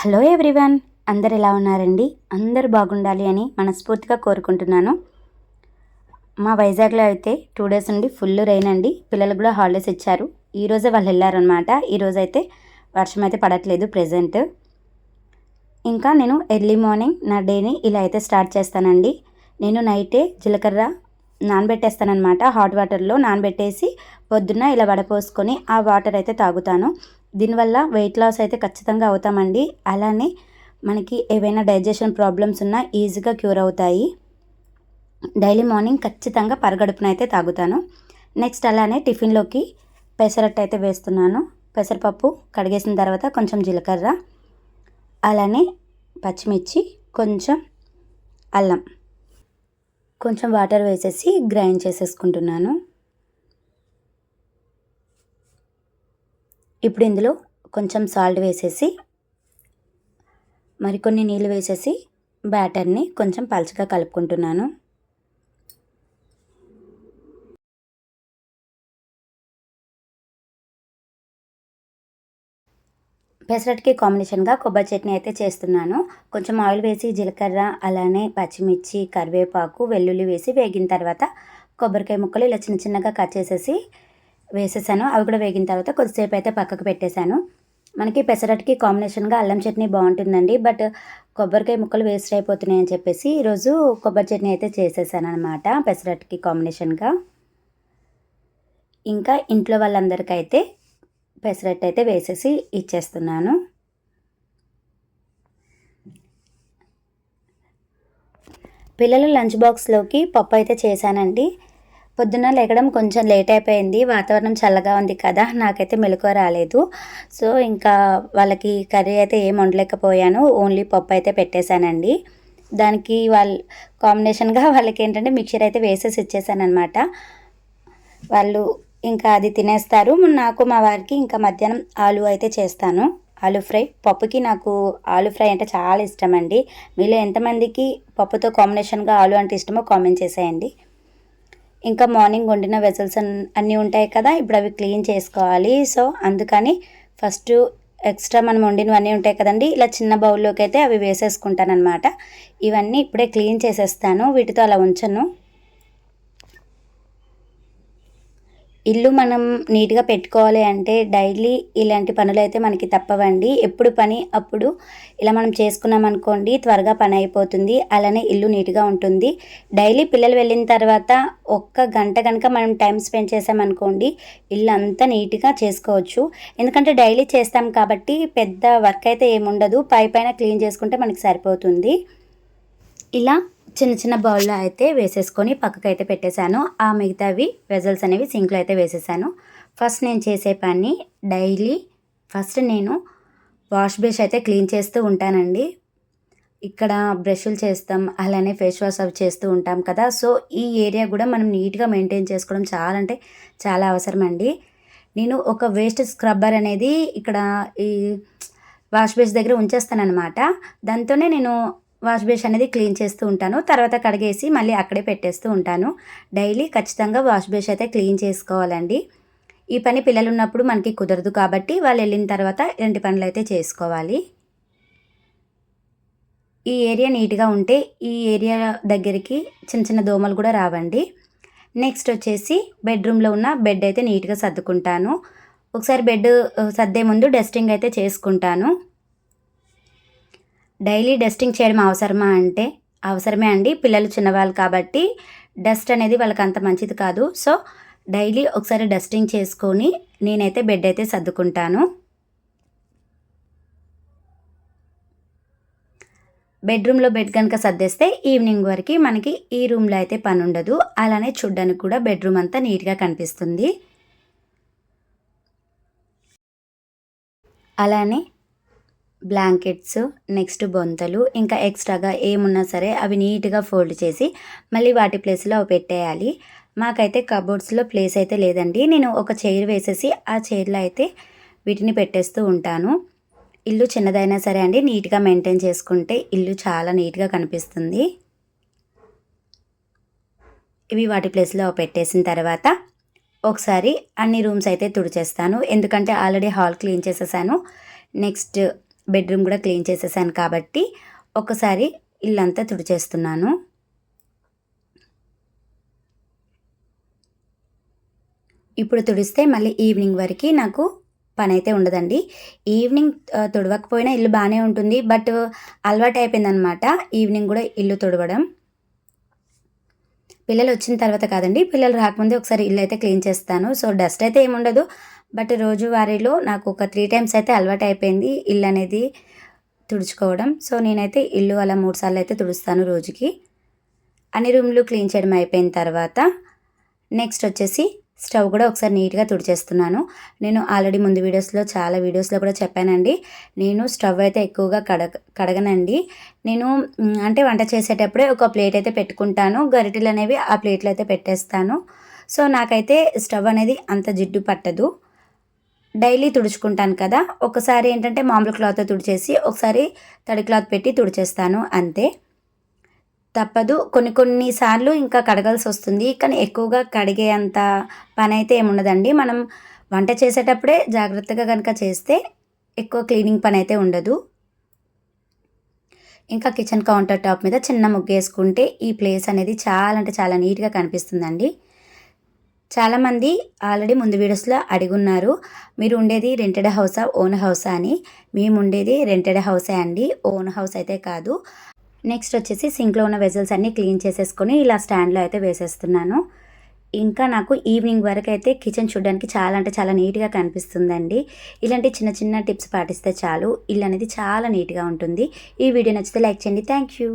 Hello everyone అందరు ఎలా ఉన్నారండి? అందరు బాగుండాలి అని మనస్ఫూర్తిగా కోరుకుంటున్నాను. మా వైజాగ్లో అయితే టూ డేస్ నుండి ఫుల్ రెయిన్ అండి. పిల్లలు కూడా హాలిడేస్ ఇచ్చారు. ఈరోజే వాళ్ళు వెళ్ళారనమాట ఈరోజు అయితే వర్షం అయితే పడట్లేదు ప్రజెంట్ ఇంకా నేను ఎర్లీ మార్నింగ్ నా డేని ఇలా అయితే స్టార్ట్ చేస్తానండి. నేను నైటే జీలకర్ర నానబెట్టేస్తానమాట హాట్ వాటర్లో నానబెట్టేసి పొద్దున్న ఇలా వడపోసుకొని ఆ వాటర్ అయితే తాగుతాను. దీనివల్ల వెయిట్ లాస్ అయితే ఖచ్చితంగా అవుతామండి. అలానే మనకి ఏవైనా డైజెషన్ ప్రాబ్లమ్స్ ఉన్నా ఈజీగా క్యూర్ అవుతాయి. డైలీ మార్నింగ్ ఖచ్చితంగా పరగడుపున అయితే తాగుతాను. నెక్స్ట్ అలానే టిఫిన్లోకి పెసరట్టు అయితే వేస్తున్నాను. పెసరపప్పు కడిగేసిన తర్వాత కొంచెం జీలకర్ర అలానే పచ్చిమిర్చి కొంచెం అల్లం. కొంచెం వాటర్ వేసేసి గ్రైండ్ చేసేసుకుంటున్నాను. ఇప్పుడు ఇందులో కొంచెం సాల్ట్ వేసేసి మరికొన్ని నీళ్ళు వేసేసి బ్యాటర్ని కొంచెం పలచగా కలుపుకుంటున్నాను. పెసరట్కి కాంబినేషన్గా కొబ్బరి చట్నీ అయితే చేస్తున్నాను. కొంచెం ఆయిల్ వేసి జీలకర్ర అలానే పచ్చిమిర్చి కరివేపాకు వెల్లుల్లి వేసి వేగిన తర్వాత కొబ్బరికాయ ముక్కలు ఇలా చిన్న చిన్నగా కట్ చేసేసి వేసేసాను. అవి కూడా వేగిన తర్వాత కొద్దిసేపు అయితే పక్కకు పెట్టేశాను. మనకి పెసరట్కి కాంబినేషన్గా అల్లం చట్నీ బాగుంటుందండి. బట్ కొబ్బరికాయ ముక్కలు వేస్ట్ అయిపోతున్నాయని చెప్పేసి ఈరోజు కొబ్బరి చట్నీ అయితే చేసేసాను అనమాట పెసరట్కి కాంబినేషన్గా. ఇంకా ఇంట్లో వాళ్ళందరికైతే పెసరట్టు అయితే వేసేసి ఇచ్చేస్తున్నాను. పిల్లల లంచ్ బాక్స్లోకి పప్పు అయితే చేశానండి. పొద్దున్న లేకడం కొంచెం లేట్ అయిపోయింది. వాతావరణం చల్లగా ఉంది కదా నాకైతే మెలకువ రాలేదు. సో ఇంకా వాళ్ళకి కర్రీ అయితే ఏం వండలేకపోయాను. ఓన్లీ పప్పు అయితే పెట్టేశానండి. దానికి వాళ్ళ కాంబినేషన్గా వాళ్ళకి ఏంటంటే మిక్చర్ అయితే వేసేసి ఇచ్చేసాను అనమాట వాళ్ళు ఇంకా అది తినేస్తారు. నాకు మా వారికి ఇంకా మధ్యాహ్నం ఆలు అయితే చేస్తాను. ఆలు ఫ్రై. పప్పుకి నాకు ఆలు ఫ్రై అంటే చాలా ఇష్టం అండి మీలో ఎంతమందికి పప్పుతో కాంబినేషన్గా ఆలు అంటే ఇష్టమో కామెంట్ చేసేయండి. ఇంకా మార్నింగ్ వండిన వెజల్స్ అన్నీ ఉంటాయి కదా ఇప్పుడు అవి క్లీన్ చేసుకోవాలి. సో అందుకని ఫస్ట్ ఎక్స్ట్రా మనం వండినవన్నీ ఉంటాయి కదండి ఇలా చిన్న బౌల్లోకి అయితే అవి వేసేసుకుంటాను అనమాట ఇవన్నీ ఇప్పుడే క్లీన్ చేసేస్తాను వీటితో అలా ఉంచను. ఇల్లు మనం నీట్గా పెట్టుకోవాలి అంటే డైలీ ఇలాంటి పనులు అయితే మనకి తప్పవండి. ఎప్పుడు పని అప్పుడు ఇలా మనం చేసుకున్నాం అనుకోండి త్వరగా పని అయిపోతుంది అలానే ఇల్లు నీట్గా ఉంటుంది. డైలీ పిల్లలు వెళ్ళిన తర్వాత ఒక్క గంట కనుక మనం టైం స్పెండ్ చేసామనుకోండి ఇల్లు అంతా నీట్గా చేసుకోవచ్చు. ఎందుకంటే డైలీ చేస్తాం కాబట్టి పెద్ద వర్క్ అయితే ఏముండదు. పై పైన క్లీన్ చేసుకుంటే మనకి సరిపోతుంది. ఇలా చిన్న చిన్న బౌల్లో అయితే వేసేసుకొని పక్కకు అయితే పెట్టేశాను. ఆ మిగతావి వెజల్స్ అనేవి సింక్లో అయితే వేసేసాను. ఫస్ట్ నేను చేసే పని డైలీ ఫస్ట్ నేను వాష్ బేస్ అయితే క్లీన్ చేస్తూ ఉంటానండి. ఇక్కడ బ్రష్లు చేస్తాం అలానే ఫేస్ వాష్ అవి చేస్తూ ఉంటాం కదా. సో ఈ ఏరియా కూడా మనం నీట్గా మెయింటైన్ చేసుకోవడం చాలా అంటే చాలా అవసరం అండి నేను ఒక వేస్ట్ స్క్రబ్బర్ అనేది ఇక్కడ ఈ వాష్ బేస్ దగ్గర ఉంచేస్తానమాట దాంతోనే నేను వాష్ బేస్ అనేది క్లీన్ చేస్తూ ఉంటాను. తర్వాత కడిగేసి మళ్ళీ అక్కడే పెట్టేస్తూ ఉంటాను. డైలీ ఖచ్చితంగా వాష్ బేస్ అయితే క్లీన్ చేసుకోవాలండి. ఈ పని పిల్లలు ఉన్నప్పుడు మనకి కుదరదు కాబట్టి వాళ్ళు వెళ్ళిన తర్వాత రెండు పనులు అయితే చేసుకోవాలి. ఈ ఏరియా నీట్గా ఉంటే ఈ ఏరియా దగ్గరికి చిన్న చిన్న దోమలు కూడా రావండి. నెక్స్ట్ వచ్చేసి బెడ్రూమ్లో ఉన్న బెడ్ అయితే నీట్గా సర్దుకుంటాను. ఒకసారి బెడ్ సర్దే ముందు డస్టింగ్ అయితే చేసుకుంటాను. డైలీ డస్టింగ్ చేయడం అవసరమా అంటే అవసరమే అండి. పిల్లలు చిన్నవాళ్ళు కాబట్టి డస్ట్ అనేది వాళ్ళకి అంత మంచిది కాదు. సో డైలీ ఒకసారి డస్టింగ్ చేసుకొని నేనైతే బెడ్ అయితే సర్దుకుంటాను. బెడ్రూమ్లో బెడ్ కనుక సర్దేస్తే ఈవినింగ్ వరకు మనకి ఈ రూమ్లో అయితే పని ఉండదు. అలానే చూడ్డానికి కూడా బెడ్రూమ్ అంతా నీట్గా కనిపిస్తుంది. అలానే బ్లాంకెట్స్ నెక్స్ట్ బొంతలు ఇంకా ఎక్స్ట్రాగా ఏమున్నా సరే అవి నీట్గా ఫోల్డ్ చేసి మళ్ళీ వాటి ప్లేస్లో పెట్టేయాలి. మాకైతే కబోర్డ్స్లో ప్లేస్ అయితే లేదండి. నేను ఒక చైర్ వేసేసి ఆ చైర్లో అయితే వీటిని పెట్టేస్తూ ఉంటాను. ఇల్లు చిన్నదైనా సరే అండి నీట్గా మెయింటైన్ చేసుకుంటే ఇల్లు చాలా నీట్గా కనిపిస్తుంది. ఇవి వాటి ప్లేస్లో పెట్టేసిన తర్వాత ఒకసారి అన్ని రూమ్స్ అయితే తుడిచేస్తాను. ఎందుకంటే ఆల్రెడీ హాల్ క్లీన్ చేసేసాను. నెక్స్ట్ బెడ్రూమ్ కూడా క్లీన్ చేసేసాను కాబట్టి ఒకసారి ఇల్లంతా తుడిచేస్తున్నాను. ఇప్పుడు తుడిస్తే మళ్ళీ ఈవినింగ్ వరకు నాకు పని అయితే ఉండదండి. ఈవినింగ్ తుడవకపోయినా ఇల్లు బాగానే ఉంటుంది. బట్ అలవాటు అయిపోయిందనమాట ఈవినింగ్ కూడా ఇల్లు తుడవడం. పిల్లలు వచ్చిన తర్వాత కాదండి పిల్లలు రాకముందే ఒకసారి ఇల్లు అయితే క్లీన్ చేస్తాను. సో డస్ట్ అయితే ఏముండదు. బట్ రోజువారీలో నాకు ఒక త్రీ టైమ్స్ అయితే అలవాటు అయిపోయింది ఇల్లు అనేది తుడుచుకోవడం. సో నేనైతే ఇల్లు అలా మూడు సార్లు అయితే తుడుస్తాను రోజుకి. అన్ని రూమ్లు క్లీన్ చేయడం అయిపోయిన తర్వాత నెక్స్ట్ వచ్చేసి స్టవ్ కూడా ఒకసారి నీట్గా తుడిచేస్తున్నాను. నేను ఆల్రెడీ ముందు వీడియోస్లో చాలా వీడియోస్లో కూడా చెప్పానండి. నేను స్టవ్ అయితే ఎక్కువగా కడగ కడగనండి. నేను అంటే వంట చేసేటప్పుడే ఒక ప్లేట్ అయితే పెట్టుకుంటాను. గరిటెలు అనేవి ఆ ప్లేట్లో అయితే పెట్టేస్తాను. సో నాకైతే స్టవ్ అనేది అంత జిడ్డు పట్టదు. డైలీ తుడుచుకుంటాను కదా ఒకసారి ఏంటంటే మామూలు క్లాత్ తుడిచేసి ఒకసారి తడి క్లాత్ పెట్టి తుడిచేస్తాను అంతే. తప్పదు. కొన్ని కొన్నిసార్లు ఇంకా కడగాల్సి వస్తుంది కానీ ఎక్కువగా కడిగే అంత పని అయితే ఏముండదండి. మనం వంట చేసేటప్పుడే జాగ్రత్తగా కనుక చేస్తే ఎక్కువ క్లీనింగ్ పని అయితే ఉండదు. ఇంకా కిచెన్ కౌంటర్ టాప్ మీద చిన్న ముగ్గు వేసుకుంటే ఈ ప్లేస్ అనేది చాలా అంటే చాలా నీట్గా కనిపిస్తుందండి. చాలామంది ఆల్రెడీ ముందు వీడియోస్లో అడిగున్నారు మీరు ఉండేది రెంటెడ్ హౌసా ఓన్ హౌసా అని. మేము ఉండేది రెంటెడ్ హౌసే అండి ఓన్ హౌస్ అయితే కాదు. నెక్స్ట్ వచ్చేసి సింక్లో ఉన్న వెజల్స్ అన్నీ క్లీన్ చేసేసుకొని ఇలా స్టాండ్లో అయితే వేసేస్తున్నాను. ఇంకా నాకు ఈవినింగ్ వరకు అయితే కిచెన్ చూడడానికి చాలా అంటే చాలా నీట్గా కనిపిస్తుందండి. ఇలాంటి చిన్న చిన్న టిప్స్ పాటిస్తే చాలు. ఇల్లు అనేది చాలా నీట్గా ఉంటుంది. ఈ వీడియో నచ్చితే లైక్ చేయండి. Thank you